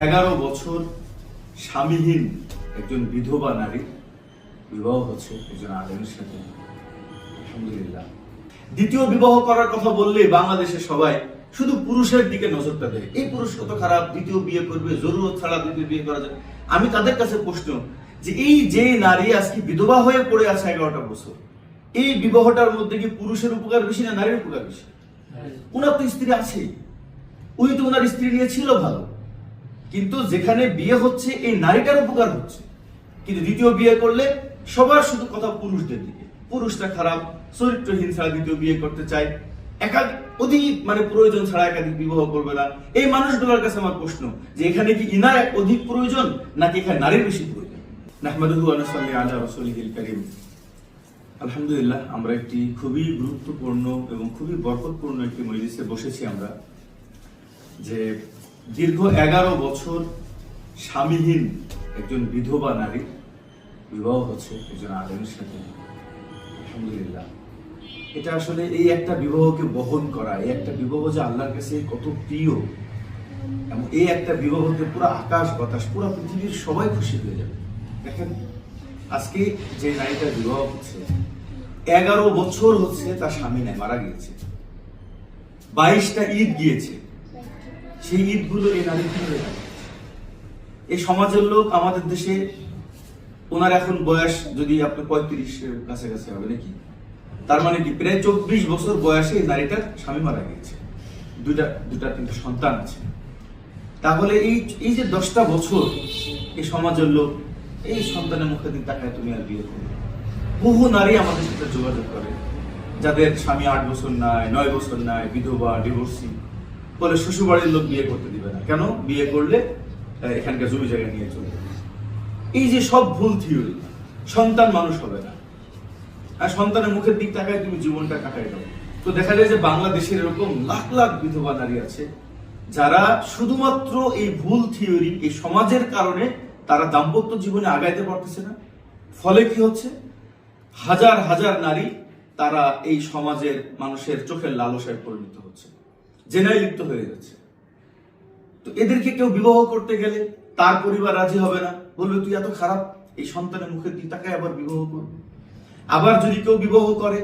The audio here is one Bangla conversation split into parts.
এগারো বছর স্বামীহীন একজন বিধবা নারী বিবাহ হচ্ছে একজন আলেমের সাথে। আলহামদুলিল্লাহ। দ্বিতীয় বিবাহ করার কথা বললে বাংলাদেশের সবাই শুধু পুরুষের দিকে নজরটা দেয়। এই পুরুষ কত খারাপ দ্বিতীয় বিয়ে করবে জরুরত ছাড়া দ্বিতীয় বিয়ে করা যায়। আমি তাদের কাছে প্রশ্ন যে এই যে নারী আজকে বিধবা হয়ে পড়ে আছে এগারোটা বছর এই বিবাহটার মধ্যে কি পুরুষের উপকার বেশি না নারীর উপকার বেশি? ওনার তো স্ত্রী আছেই। উনি তো ওনার স্ত্রী নিয়ে ছিল ভালো। কিন্তু যেখানে বিয়ে হচ্ছে, এই নারীটার উপকার হচ্ছে। কিন্তু দ্বিতীয় বিয়ে করলে সবার শুধু কথা পুরুষদের দিকে। পুরুষটা খারাপ, চরিত্রহীন ছাড়া দ্বিতীয় বিয়ে করতে চায়। অধিক মানে প্রয়োজন ছাড়া একাধিক বিবাহ করবে না। এই মানুষগুলোর কাছে আমার প্রশ্ন, যে এখানে কি ইনার অধিক প্রয়োজন, নাকি এখানে নারীর বেশি প্রয়োজন? আলহামদুলিল্লাহ, আমরা একটি খুবই গুরুত্বপূর্ণ এবং খুবই বরকতপূর্ণ একটি মজলিসে বসেছি আমরা, যে দীর্ঘ এগারো বছর স্বামীহীন একজন বিধবা নারী, বিবাহ হচ্ছে একজন আলেমের সাথে। আলহামদুলিল্লাহ। এটা আসলে এই একটা বিবাহকে বহন করা, এই একটা বিবাহ যে আল্লাহর কাছে কত প্রিয়, এবং এই একটা বিবাহতে পুরো আকাশ বাতাস, পুরো পৃথিবীর সবাই খুশি হয়ে যাবে। দেখেন, আজকে যে নারীটা বিবাহ হচ্ছে এগারো বছর হচ্ছে তার স্বামী নাই, মারা গিয়েছে। বাইশটা ঈদ গিয়েছে। সেই ঈদগুলো এই নারী কীভাবে এই সমাজের লোক আমাদের দেশে, ওনার এখন বয়স যদি আপনি পঁয়ত্রিশ কাছাকাছি হবে নাকি? তার মানে কি? প্রায় চব্বিশ বছর বয়সে এই নারীটার স্বামী মারা গিয়েছে। দুটা দুটা তিনটা সন্তান আছে। তাহলে এই এই যে দশটা বছর এই সমাজের লোক, এই সন্তানের মুখে দিন তাকায় তুমি আর বিয়ে করবে বহু নারী আমাদের সাথে যোগাযোগ করে, যাদের স্বামী আট বছর নাই, নয় বছর নাই, বিধবা ডিভোর্সি বলে শ্বশুর বাড়ির লোক বিয়ে করতে দিবে না। কেন? বিয়ে করলে এখানকার জমি জায়গা নিয়ে চলে যাবে। এই যে সব ভুল থিওরি সন্তান মানুষ হবে না। আর সন্তানের মুখের দিক তাকায় তুমি জীবনটা কাটাই দাও তো দেখা যায় যে বাংলাদেশের এরকম লাখ লাখ বিধবা নারী আছে, যারা শুধুমাত্র এই ভুল থিওরি এই সমাজের কারণে তারা দাম্পত্য জীবনে আগাইতে পারতেছে না। ফলে কি হচ্ছে? হাজার হাজার নারী তারা এই সমাজের মানুষের চোখের লালসায় পরিণত হচ্ছে। জেনায় লিপ্ত হয়ে যাচ্ছে তো এদেরকে কেউ বিবাহ করতে গেলে তার পরিবার রাজি হবে না। বলবে, তুই এত খারাপ, এই সন্তানের মুখে তুই তাকে আবার বিবাহ করবে? আবার যদি কেউ বিবাহ করে,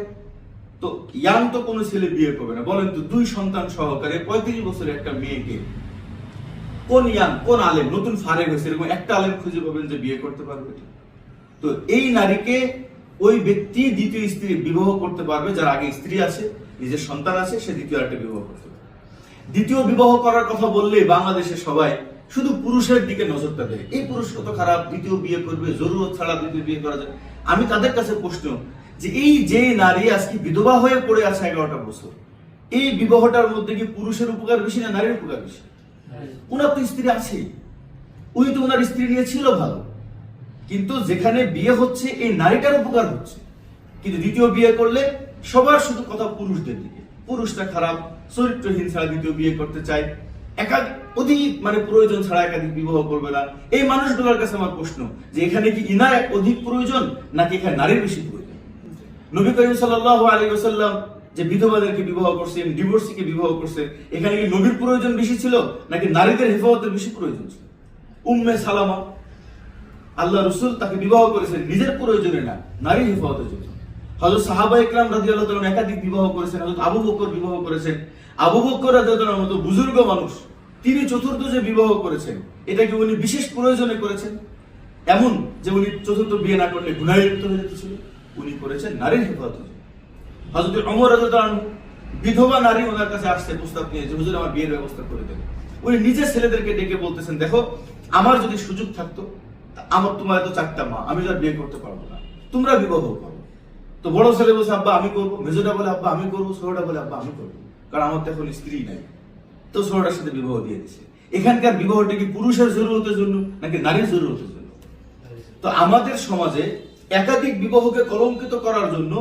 তো ইয়াং তো কোনো ছেলে বিয়ে করবে না। বলেন তো, দুই সন্তান সহকারে পঁয়ত্রিশ বছরের একটা মেয়েকে কোন ইয়াং, কোন আলেম, নতুন ফারেক হয়েছে এরকম একটা আলেম খুঁজে পাবেন যে বিয়ে করতে পারবে তো এই নারীকে ওই ব্যক্তি দ্বিতীয় স্ত্রী বিবাহ করতে পারবে, যার আগে স্ত্রী আছে, নিজের সন্তান আছে, সে দ্বিতীয় একটা বিবাহ করতে দ্বিতীয় বিবাহ করার কথা বললে বাংলাদেশের সবাই শুধু পুরুষের দিকে নজরটা দেয়। এই পুরুষ কত খারাপ, দ্বিতীয় বিয়ে করবে, জরুরত ছাড়া দ্বিতীয় বিয়ে করা যায়। আমি তাদের কাছে প্রশ্ন যে এই যে নারী আজকে বিধবা হয়ে পড়ে আছে এগারোটা বছর, এই বিবাহটার মধ্যে কি পুরুষের উপকার বেশি না নারীর উপকার বেশি? ওনার তো স্ত্রী আছেই। উনি তো ওনার স্ত্রী নিয়ে ছিল ভালো। কিন্তু যেখানে বিয়ে হচ্ছে, এই নারীটার উপকার হচ্ছে। কিন্তু দ্বিতীয় বিয়ে করলে সবার শুধু কথা পুরুষদের দিকে। পুরুষটা খারাপ চরিত্রহীন ছাড়া দ্বিতীয় বিয়ে করতে চায়। একাধিক অধিক মানে প্রয়োজন ছাড়া একাধিক বিবাহ করবে না। এই মানুষগুলোর কাছে আমার প্রশ্ন, যে এখানে কি ইনার অধিক প্রয়োজন, নাকি এখানে নারীর বেশি প্রয়োজন? নবী করিম সাল্লাল্লাহু আলাইহি ওয়াসাল্লাম যে বিধবাদেরকে বিবাহ করছেন, ডিভোর্সিকে বিবাহ করছে এখানে কি নবীর প্রয়োজন বেশি ছিল, নাকি নারীদের হেফাজতের বেশি প্রয়োজন ছিল? উম্মে সালামা, আল্লাহ রসুল তাকে বিবাহ করেছেন, নিজের প্রয়োজনে না, নারীর হেফাজতের জন্য। হযরত সাহাবা ইকরাম রাদিয়াল্লাহু তাআলা একাধিক বিবাহ করেছেন, হযরত আবু বকর বিবাহ করেছেন। আবু বকর রাদিয়াল্লাহু তাআলার মতো বুজুর্গ মানুষ, তিনি চতুর্থ যে বিবাহ করেছেন এটা কি উনি বিশেষ প্রয়োজনে করেছেন। এমন যে উনি চতুর্থ বিয়ে না করলে লিপ্ত হয়ে যেতেছিল উনি করেছেন নারীর জন্য হযরত ওমর রাদিয়াল্লাহু বিধবা নারী ওনার কাছে আসছে প্রস্তাব নিয়ে যে, হুজুর, আমার বিয়ের ব্যবস্থা করে দেন। উনি নিজের ছেলেদেরকে ডেকে বলতেছেন, দেখো, আমার যদি সুযোগ থাকতো আমার তোমার এত চারটা মা, আমি তো বিয়ে করতে পারব না। তোমরা বিবাহ করো। তো বড় ছেলে বলছে, আব্বা, আমি করব। মেজোটা বলে, আব্বা, আমি করব। ছোটটা বলে, আব্বা, আমি করব। কারণ আমার তো এখন স্ত্রী নাই। তো ছোটটার সাথে বিবাহ দিয়ে দিছে। এখানকার বিবাহটা কি পুরুষের জরুরতের জন্য নাকি নারীর জরুরতের জন্য? তো আমাদের সমাজে একাধিক বিবাহকে কলঙ্কিত করার জন্য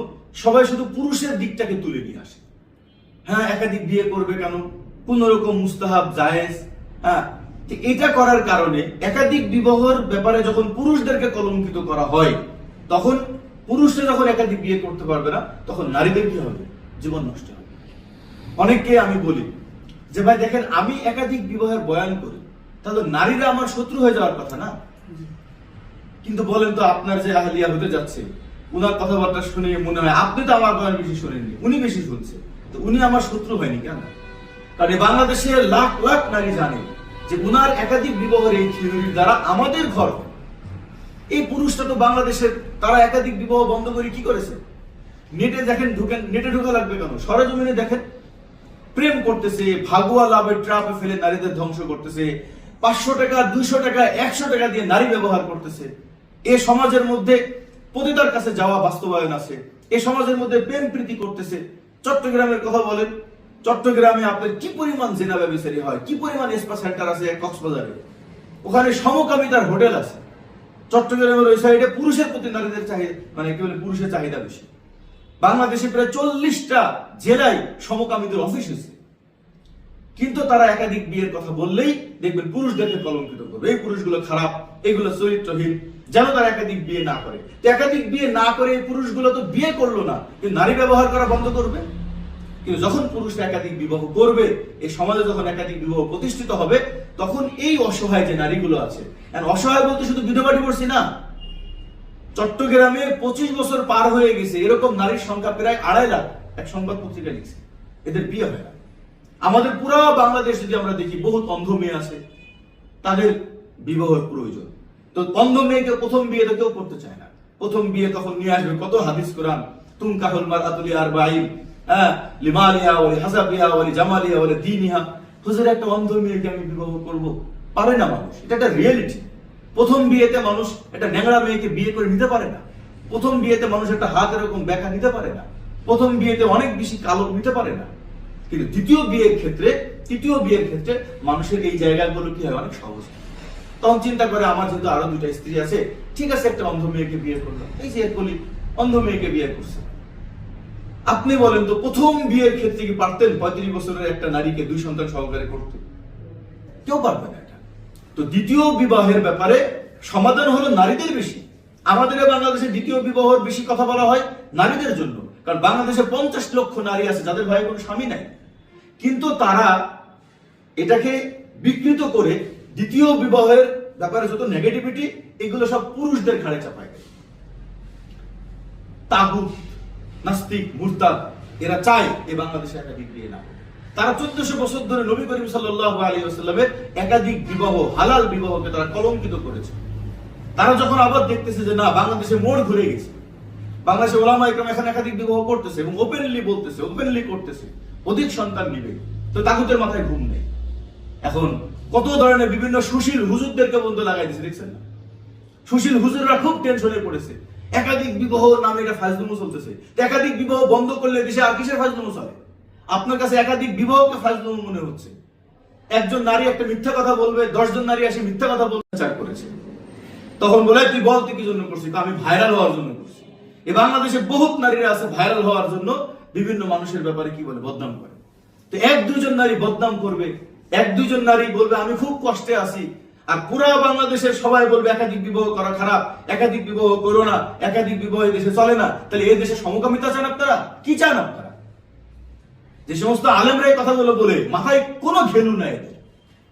সবাই শুধু পুরুষের দিকটাকে তুলে নিয়ে আসে। হ্যাঁ একাধিক বিয়ে করবে কেন? কোন রকম মুস্তাহাব, জায়েজ। হ্যাঁ এটা করার কারণে একাধিক বিবাহর ব্যাপারে যখন পুরুষদেরকে কলঙ্কিত করা হয়, তখন পুরুষরা যখন একাধিক বিয়ে করতে পারবে না, তখন নারীদের কি হবে? জীবন নষ্ট হবে। অনেককে আমি বলি যে, ভাই, দেখেন, আমি একাধিক বিবাহের বয়ান করি। তাহলে নারীরা আমার শত্রু হয়ে যাওয়ার কথা না? কিন্তু বলেন তো, আপনার যে আহলিয়া হতে যাচ্ছে, উনার কথাবার্তা শুনে মনে হয় আপনি তো আমার কথা বেশি শোনেননি, উনি বেশি শুনছে। তো উনি আমার শত্রু হয়নি কেন? কারণ বাংলাদেশের লাখ লাখ নারী জানে যে, উনার একাধিক বিবাহের এই থিওরির দ্বারা আমাদের ঘর। এই পুরুষটা তো বাংলাদেশের, তারা একাধিক বিবাহ বন্ধ করে কি করেছে? নেটে দেখেন ঢুকেন, নেটে ঢোকা লাগবে কেন? সরজমিনে দেখেন, প্রেম করতেছে ভাগুয়া লাভের ট্রাপে ফেলে নারীদের ধ্বংস করতেছে, পাঁচশো টাকা, দুইশো টাকা, একশো টাকা দিয়ে নারী ব্যবহার করতেছে। এ সমাজের মধ্যে পতিতার কাছে যাওয়া বাস্তবায়ন আছে। এ সমাজের মধ্যে প্রেম প্রীতি করতেছে। চট্টগ্রামের কথা বলেন, চট্টগ্রামে আপনার কি পরিমাণ জেনা ব্যবসায়ী হয়? কি পরিমাণ স্পা সেন্টার আছে কক্সবাজারে? ওখানে সমকামিতার হোটেল আছে। চট্টগ্রামের ওই সাইডে পুরুষের প্রতি নারীদের চাহিদা মানে কি বলে, পুরুষের চাহিদা বেশি। বাংলাদেশে প্রায় চল্লিশটা জেলায় সমকামীদের অফিস আছে। কিন্তু তারা একাধিক বিয়ের কথা বললেই দেখবেন পুরুষদেরকে কলঙ্কিত করবে। এই পুরুষগুলো খারাপ, এগুলো চরিত্রহীন, যেন তারা একাধিক বিয়ে না করে। একাধিক বিয়ে না করে এই পুরুষগুলো তো বিয়ে করল না, কিন্তু নারী ব্যবহার করা বন্ধ করবে? কিন্তু যখন পুরুষরা একাধিক বিবাহ করবে, এই সমাজে যখন একাধিক বিবাহ প্রতিষ্ঠিত হবে তখন এই অসহায় যে নারীগুলো আছে অসহায় বলতে শুধু বিধবা ডিভোর্সই না, চট্টগ্রামে পঁচিশ বছর পার হয়ে গেছে, এরকম নারীর সংখ্যা প্রায় আড়াই লাখ, এক সংবাদ পত্রিকা লিখছে। এদের বিয়ে হয় না। আমাদের পুরো বাংলাদেশ যদি আমরা দেখি, বহুত অন্ধ মেয়ে আছে, তাদের বিবাহের প্রয়োজন। তো অন্ধ মেয়েকে প্রথম বিয়ে তো কেউ করতে চায় না। প্রথম বিয়ে তখন নিয়ে আসবে, কত হাদিস কোরআন, তুম কাহুল মার আতুলি আর বাইম হ্যাঁ লিমালিয়া ওলি হাসাবিয়া ওলি জামালিয়া ওলি দিনিহা। হুজুর, একটা অন্ধ মেয়েকে আমি বিবাহ করব। পারে না মানুষ, এটা একটা রিয়েলিটি প্রথম বিয়েতে মানুষ একটা ন্যাংরা মেয়েকে বিয়ে করে নিতে পারে না। প্রথম বিয়েতে মানুষ একটা হাত এরকম ব্যাখ্যা নিতে পারে না। প্রথম বিয়েতে অনেক বেশি কালো নিতে পারে না। কিন্তু দ্বিতীয় বিয়ের ক্ষেত্রে, তৃতীয় বিয়ের ক্ষেত্রে মানুষের এই জায়গাগুলো কি হয়? অনেক সহজ। তখন চিন্তা করে, আমার যেহেতু আরও দুইটা স্ত্রী আছে, ঠিক আছে, একটা অন্ধ মেয়েকে বিয়ে করলাম। এই যে বলি অন্ধ মেয়েকে বিয়ে করছে। আপনি বলেন তো, প্রথম বিয়ের ক্ষেত্রে কি পারতেন পঁয়ত্রিশ বছরের একটা নারীকে দুই সন্তান সহকারে করতে? কেউ পারবে না এটা। তো দ্বিতীয় বিবাহের ব্যাপারে সমাধান হলো নারীদের বেশি। আমাদের বাংলাদেশে দ্বিতীয় বিবাহের বেশি কথা বলা হয় নারীদের জন্য। কারণ বাংলাদেশে পঞ্চাশ লক্ষ নারী আছে, যাদের ভাই কোনো স্বামী নাই। কিন্তু তারা এটাকে বিকৃত করে দ্বিতীয় বিবাহের ব্যাপারে যত নেগেটিভিটি এগুলো সব পুরুষদের ঘাড়ে চাপায় তাগুত। নাস্তিক, মুরতাদ, এরা চায় এই বাংলাদেশে একাধিক বিয়ে না তারা চোদ্দশো বছর ধরে নবী করিম সাল্লাহ আলী আসাল্লামের একাধিক বিবাহ, হালাল বিবাহকে তারা কলঙ্কিত করেছে। তারা যখন আবার দেখতেছে যে না, বাংলাদেশে মোড় ঘুরে গেছে। বাংলাদেশে ওলামা ইকরাম এখন একাধিক বিবাহ করতেছে এবং ওপেনলি বলতেছে ওপেনলি করতেছে। অধিক সন্তান নিবে। তো তাগুতের মাথায় ঘুম নেই। এখন কত ধরনের বিভিন্ন সুশীল হুজুরদেরকে বন্ধু লাগাই দিচ্ছে দেখছেন না? সুশীল হুজুররা খুব টেনশনে পড়েছে। একাধিক বিবাহ নামে এটা ফাজলুমো চলতেছে। একাধিক বিবাহ বন্ধ করলে দেশে আর কিসের ফাজলুমো চলে? আপনার কাছে একাধিক বিবাহকে ফাজলুমো মনে হচ্ছে। একজন নারী একটা মিথ্যা কথা বলবে, দশজন নারী এসে মিথ্যা কথা বলতে চার করেছে। তখন বলে, তুই বল, তুই কি জন্য করছিস? আমি ভাইরাল হওয়ার জন্য করছি। এ বাংলাদেশে বহুত নারীরা আছে ভাইরাল হওয়ার জন্য, বিভিন্ন মানুষের ব্যাপারে কি বলে? বদনাম করে। তো এক দুজন নারী বদনাম করবে। এক দুজন নারী বলবে, আমি খুব কষ্টে আছি। আর পুরা বাংলাদেশের সবাই বলবে, একাধিক বিবাহ করা খারাপ, একাধিক বিবাহ করো না, একাধিক বিবাহ দেশে চলে না। তাহলে এই দেশে সমকামিতা চান আপনারা? কি চান আপনারা? যে সমস্ত আলেমরা এই কথাগুলো বলে, মাথায় কোনো ঘেলু নাই এদের।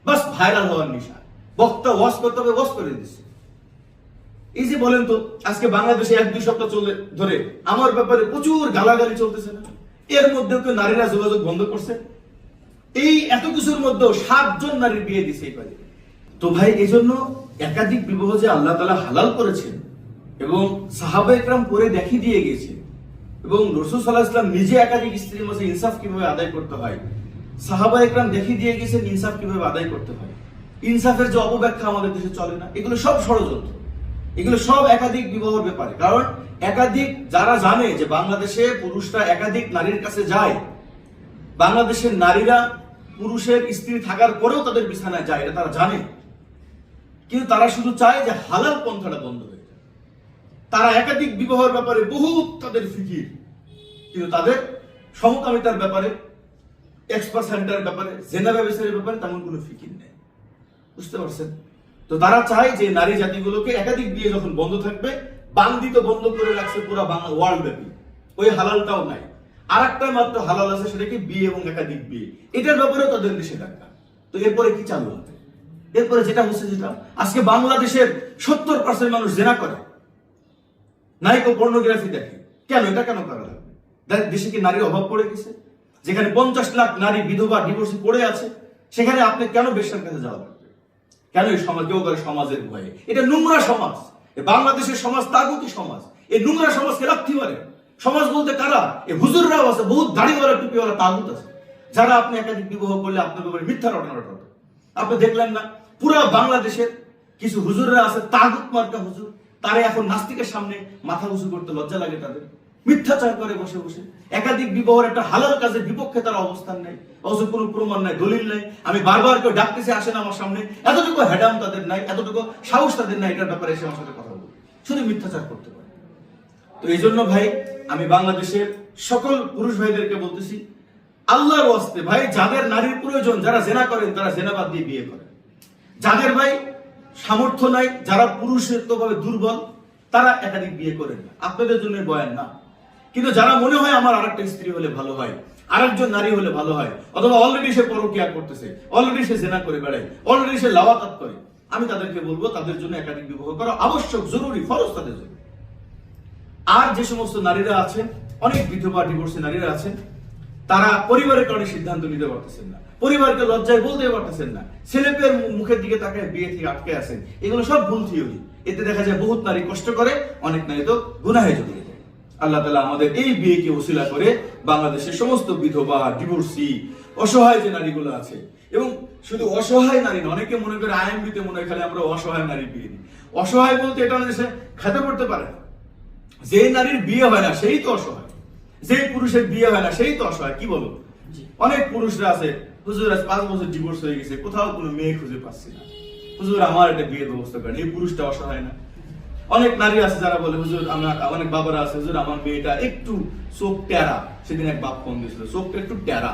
বাস ভাইরাল হওয়ার নিশা। বক্তা ওয়াশ করতে হবে ওয়াশ করে দিচ্ছে। এই যে বলেন তো, আজকে বাংলাদেশে এক দুই সপ্তাহ চলে ধরে আমার ব্যাপারে প্রচুর গালাগালি চলতেছে না? এর মধ্যেও কেউ নারীরা যোগাযোগ বন্ধ করছে? এই এত কিছুর মধ্যেও সাতজন নারীর বিয়ে দিছে এই বাড়িতে। তো ভাই এই জন্য একাধিক বিবাহ যে আল্লাহ তালা হালাল করেছেন এবং সাহাবা একরাম করে দেখিয়ে দিয়ে গিয়েছেন এবং রসুল সাল্লাহ ইসলাম নিজে একাধিক স্ত্রীর মাঝে ইনসাফ কীভাবে আদায় করতে হয়, সাহাবা একরাম দেখিয়ে দিয়ে গেছেন ইনসাফ কীভাবে আদায় করতে হয়। ইনসাফের যে অপব্যাখ্যা আমাদের দেশে চলে না, এগুলো সব ষড়যন্ত্র, এগুলো সব একাধিক বিবাহের ব্যাপারে। কারণ একাধিক যারা জানে যে বাংলাদেশে পুরুষরা একাধিক নারীর কাছে যায়, বাংলাদেশের নারীরা পুরুষের স্ত্রী থাকার পরেও তাদের বিছানায় যায়, এটা তারা জানে। কিন্তু তারা শুধু চায় যে হালাল পন্থাটা বন্ধ হয়ে যায়। তারা একাধিক বিবাহের ব্যাপারে বহু তাদের ফিকির, কিন্তু তাদের সমকামিতার ব্যাপারে এক্সপার্ট সেন্টারের ব্যাপারে, জেনা ব্যবসায়ের ব্যাপারে তেমন কোনো ফিকির নেই। বুঝতে পারছেন? তো তারা চায় যে নারী জাতিগুলোকে একাধিক বিয়ে যখন বন্ধ থাকবে বান্দি তো বন্ধ করে রাখছে পুরো বাংলা ওয়ার্ল্ড ব্যাপী ওই হালালটাও নাই। আর একটা মাত্র হালাল আছে সেটা কি বিয়ে এবং একাধিক বিয়ে। এটার ব্যাপারেও তাদের নিষেধাজ্ঞা। তো এরপরে কি চালু হবে এরপরে যেটা হচ্ছে যেটা আজকে বাংলাদেশের সত্তর পার্সেন্ট মানুষ জেনা করে। নাইকো পর্নোগ্রাফি দেখে। কেন? এটা কেন করা লাগবে? দেশে কি নারীর অভাব পড়ে গেছে? যেখানে পঞ্চাশ লাখ নারী বিধবা ডিভোর্সি পড়ে আছে, সেখানে আপনি কেন বেশ্যার কাছে যাওয়া লাগবে? কেন এই সমাজ, কেউ করে সমাজের ভয়ে? এটা নোংরা সমাজ। বাংলাদেশের সমাজ তাগুতি সমাজ। এই নোংরা সমাজকে রাখতে পারে সমাজ বলতে কারা? এই হুজুররাও আছে, বহুত দাড়িওয়ালা, টুপিওয়ালা, তাগুত আছে। যারা আপনি একাধিক বিবাহ করলে আপনার ব্যাপারে মিথ্যা রটনা রটাবে আপনি দেখলেন না পুরো বাংলাদেশের কিছু হুজুররা আছে, তাগুত মার্কা হুজুর। তারা এখন নাস্তিকের সামনে মাথা উঁচু করতে লজ্জা লাগে তাদের। মিথ্যাচার করে বসে বসে। একাধিক বিবাহের একটা হালাল কাজের বিপক্ষে তার অবস্থান নেই অথচ কোনো প্রমাণ নাই, দলিল নাই। আমি বারবার কেউ ডাকতেছে, আসেন আমার সামনে। এতটুকু হ্যাডাম তাদের নাই, এতটুকু সাহস তাদের নাই, এটার ব্যাপারে এসে আমার সাথে কথা বলবে শুধু মিথ্যাচার করতে পারে। তো এই জন্য ভাই, আমি বাংলাদেশের সকল পুরুষ ভাইদেরকে বলতেছি, আল্লাহর ওয়াস্তে ভাই, যাদের নারীর প্রয়োজন, যারা জেনা করেন, তারা জেনাবাদ দিয়ে বিয়ে করেন। যাদের ভাই সামর্থ্য নাই, যারা পুরুষত্বভাবে দুর্বল, তারা একাধিক বিয়ে করেন আপনাদের জন্য বয়ান না। কিন্তু যারা মনে হয় আমার আরেকটা স্ত্রী হলে ভালো হয়, আরেকজন নারী হলে ভালো হয়, অথবা অলরেডি সে পরকিয়া করতেছে অলরেডি সে জেনা করে বেড়ায় অলরেডি সে লাওয়াতাত করে, আমি তাদেরকে বলব, তাদের জন্য একাধিক বিবাহ করা আবশ্যক, জরুরি, ফরজ তাদের জন্য। আর যে সমস্ত নারীরা আছেন, অনেক বিধবা ডিভোর্সি নারীরা আছেন তারা পরিবারের কারণে সিদ্ধান্ত নিতে পারতেছেন না। পরিবারকে লজ্জায় বলতে পারতেছেন না। ছেলে পেয়ের মুখের দিকে তাকায় বিয়ে থেকে আটকে আছেন। এগুলো সব ভুল থিওরি এতে দেখা যায় বহুত নারী কষ্ট করে, অনেক নারী তো গুনাহে জড়িয়ে যায়। আল্লাহ তালা আমাদের এই বিয়েকে ওসিলা করে বাংলাদেশের সমস্ত বিধবা ডিভোর্সি অসহায় যে নারীগুলো আছে, এবং শুধু অসহায় নারী না, অনেকে মনে করে আইএমবিতে মনে হয় খালি আমরা অসহায় নারী বিয়ে দিই। অসহায় বলতে এটা সে খেতে পড়তে পারে যে নারীর বিয়ে হয় না, সেই তো অসহায়। যে পুরুষের বিয়ে হয় না সেই তো অসহায় কি বলো? অনেক পুরুষরা আছে হুজুর আজ পাঁচ বছর ডিভোর্স হয়ে গেছে কোথাও কোনো মেয়ে খুঁজে পাচ্ছি না। হুজুর আমার একটা বিয়ের ব্যবস্থা করেন এই পুরুষটা অসহায় না। অনেক নারী আছে যারা বলে হুজুর আমার অনেক বাবারা আছে হুজুর আমার মেয়েটা একটু চোখ টেরা। সেদিন এক বাপ ফোন দিয়েছিল চোখটা একটু টেরা।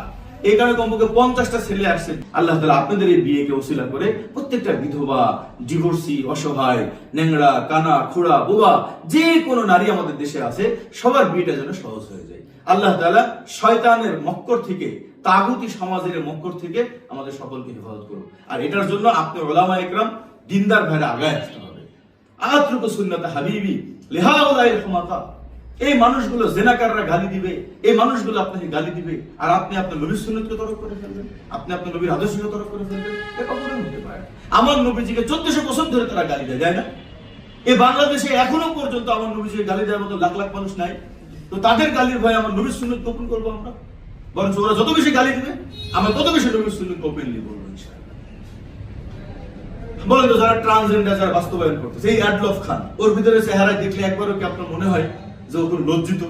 এই কারণে কমপক্ষে পঞ্চাশটা ছেলে আসছে। আল্লাহ তালা আপনাদের এই বিয়েকে ওসিলা করে প্রত্যেকটা বিধবা, ডিভোর্সি, অসহায় নেংড়া কানা, খুড়া বুবা যে কোনো নারী আমাদের দেশে আছে, সবার বিয়েটা যেন সহজ হয়ে যায়। আল্লাহ তাআলা শয়তানের মক্কর থেকে, তাগুতি সমাজের মক্কর থেকে আমাদের সকলকে হেফাজত করুন। আর এটার জন্য আপনি ওলামা একরাম, দিনদার ভাইরা আগায় আসতে হবে। আত্রুকু সুন্নাত হাবিবি লিহাউলাই রহমাতা এই মানুষগুলো জেনাকাররা গালি দিবে, এই মানুষগুলো আপনাকে গালি দিবে, আর আপনি আপনার নবীর সুন্নতকে তরক করে ফেলবেন, আপনি আপনার নবীর আদর্শকে তরক করে ফেলবেন এটা কখনোই হতে পারে আমার নবীজিকে চোদ্দশো বছর ধরে তারা গালি দেয় যায় না? এই বাংলাদেশে এখনও পর্যন্ত আমার নবীজিকে গালি দেওয়ার মতো লাখ লাখ মানুষ নাই। তো তাদের গালির ভয়ে আমার নবীর সুন্নত গোপন করব আমরা? বরঞ্চ ওরা যত বেশি গালি দিবে, আমরা তত বেশি নবীর সুন্নত ওপেনলি বলব বলেন তো যারা ট্রান্সজেন্ডার যারা বাস্তবায়ন করতেছে, এই অ্যাডলফ খান, ওর ভিতরে চেহারা দেখলে একবারও কি আপনার মনে হয় যে ও লজ্জিত।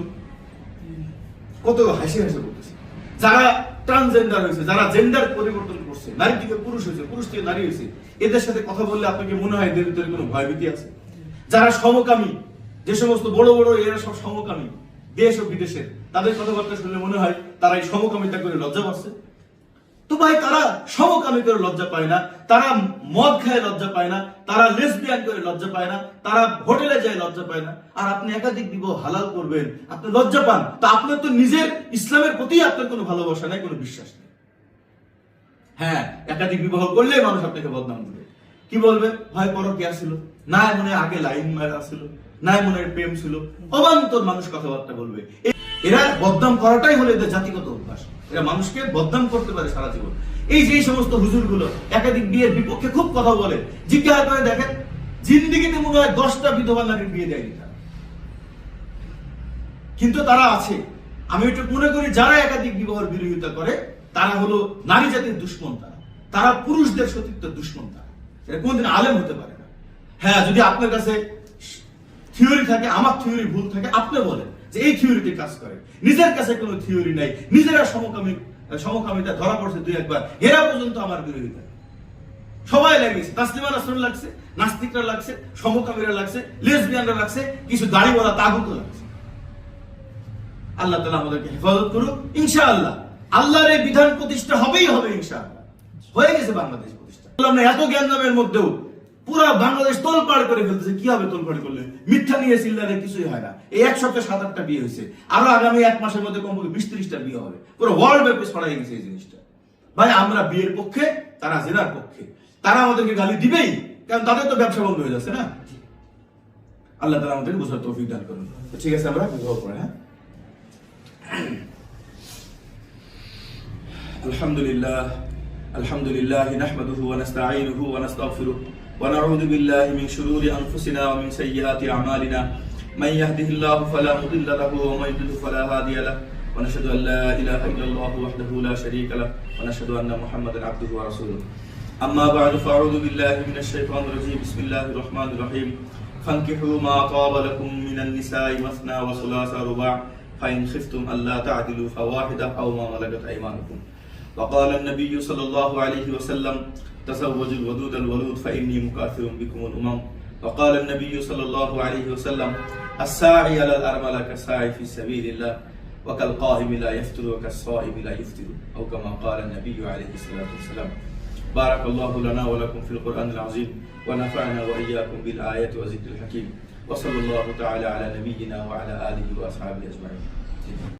কত হাসি হাসি করতেছে। যারা ট্রান্সজেন্ডার হয়েছে, যারা জেন্ডার পরিবর্তন করছে, নারী থেকে পুরুষ হয়েছে, পুরুষ থেকে নারী হয়েছে, এদের সাথে কথা বললে আপনাকে মনে হয় এদের ভিতরে কোনো ভয়ভীতি আছে? যারা সমকামী, যে সমস্ত বড় বড় এরা সব সমকামী, দেশ ও বিদেশের, তাদের কথাবার্তা শুনলে মনে হয় তারা এই সমকামিতা করে লজ্জা পাচ্ছে? তো ভাই তারা সমকামী করে লজ্জা পায় না, তারা মদ খায় লজ্জা পায় না, তারা লেসবিয়ান করে লজ্জা পায় না, তারা হোটেলে যায় লজ্জা পায় না। আর আপনি একাধিক বিবাহ হালাল করবেন, আপনি লজ্জা পান, তা আপনার তো নিজের ইসলামের প্রতি আপনার কোনো ভালোবাসা নাই, কোনো বিশ্বাস নেই। হ্যাঁ একাধিক বিবাহ করলে মানুষ আপনাকে বদনাম দেবে কি বলবে? হয় পরকে আসছিল না মনে আগে লাইন মারা ছিল না মনে প্রেম ছিল। অবান্তর মানুষ কথাবার্তা বলবে। এরা বদনাম করাটাই হলো এদের জাতিগত অভ্যাস। এরা মানুষকে বদনাম করতে পারে সারা জীবন। এই যে সমস্ত হুজুরগুলো একাধিক বিয়ের বিপক্ষে খুব কথা বলে। জিজ্ঞাসা করে দেখেন, জিন্দিগিতে মনে হয় দশটা বিধবা নারীর বিয়ে দেয়নি তারা। কিন্তু তারা আছে। আমি একটু মনে করি, যারা একাধিক বিবাহের বিরোধিতা করে, তারা হলো নারী জাতির দুশ্মন তারা। তারা পুরুষদের সতীত্বের দুশ্মন তারা। এটা কোনদিন আলেম হতে পারে না। হ্যাঁ যদি আপনার কাছে থিওরি থাকে, আমার থিওরি ভুল থাকে, আপনি বলেন। যে এই থিওরিতে কাজ করে, নিজের কাছে কোনো থিওরি নাই, নিজেরা সমকামী, সমকামিতা ধরা পড়ছে দুই একবার, এরা পর্যন্ত আমার বিরোধিতা। সবাই লাগিয়েছে, তাসলিমা নাসরুল লাগছে, নাস্তিকরা লাগছে, সমকামীরা লাগছে লেসবিয়ানরা লাগছে, কিছু দাড়িওয়ালা তাগুত লাগছে। আল্লাহ তালা আমাদেরকে হেফাজত করুক, ইনশাআল্লাহ। আল্লাহর এই বিধান প্রতিষ্ঠা হবেই হবে, ইনশাআল্লাহ। হয়ে গেছে বাংলাদেশ প্রতিষ্ঠা। এত জ্ঞান দামের মধ্যেও পুরো বাংলাদেশ তোলপাড় করে ফেলতেছে কি হবে তোলপাড় করলে মিথ্যা নিয়ে চিল্লারে কিছুই হয় না এই এক সপ্তাহে সাত আটটা বিয়ে হয়েছে আরো আগামী এক মাসের মধ্যে কমপক্ষে বিশ ত্রিশটা বিয়ে হবে পুরো ওয়ার্ল্ড ব্যাপী ছড়াই গেছে এই জিনিসটা ভাই আমরা বিয়ের পক্ষে তারা জেনার পক্ষে তারা আমাদেরকে গালি দিবেই কারণ তাদের তো ব্যবসা বন্ধ হয়ে যাচ্ছে না আল্লাহ তালা আমাদেরকে বোঝার তৌফিক দান করুন তো ঠিক আছে আমরা বিবাহ করে হ্যাঁ الحمد لله الحمد لله نحمده ونستعينه ونستغفره ونعوذ بالله من شرور أنفسنا ومن سيئات أعمالنا. من يهده الله فلا مضل له ومن يضلل فلا هادي له. ونشهد أن لا إله إلا الله وحده لا شريك له. ونشهد أن محمدا عبده ورسوله. أما بعد فأعوذ بالله من الشيطان الرجيم. بسم الله الرحمن الرحيم. فانكحوا ما طاب لكم من النساء مثنى وثلاث ورباع فإن خفتم ألا تعدلوا فواحدة أو ما ملكت أيمانكم. وقال النبي صلى الله عليه وسلم تزوجوا الودود الولود فإني مكاثر بكم الأمم. وقال النبي صلى الله عليه وسلم الساعي على الأرملة كالساعي في سبيل الله وكالقائم لا يفتر وكالصائم لا يفتر أو كما قال النبي عليه الصلاة والسلام. بارك الله لنا ولكم في القرآن العظيم ونفعنا وإياكم بالآيات وذكر الحكيم. وصلى الله تعالى على نبينا وعلى آله وأصحابه أجمعين.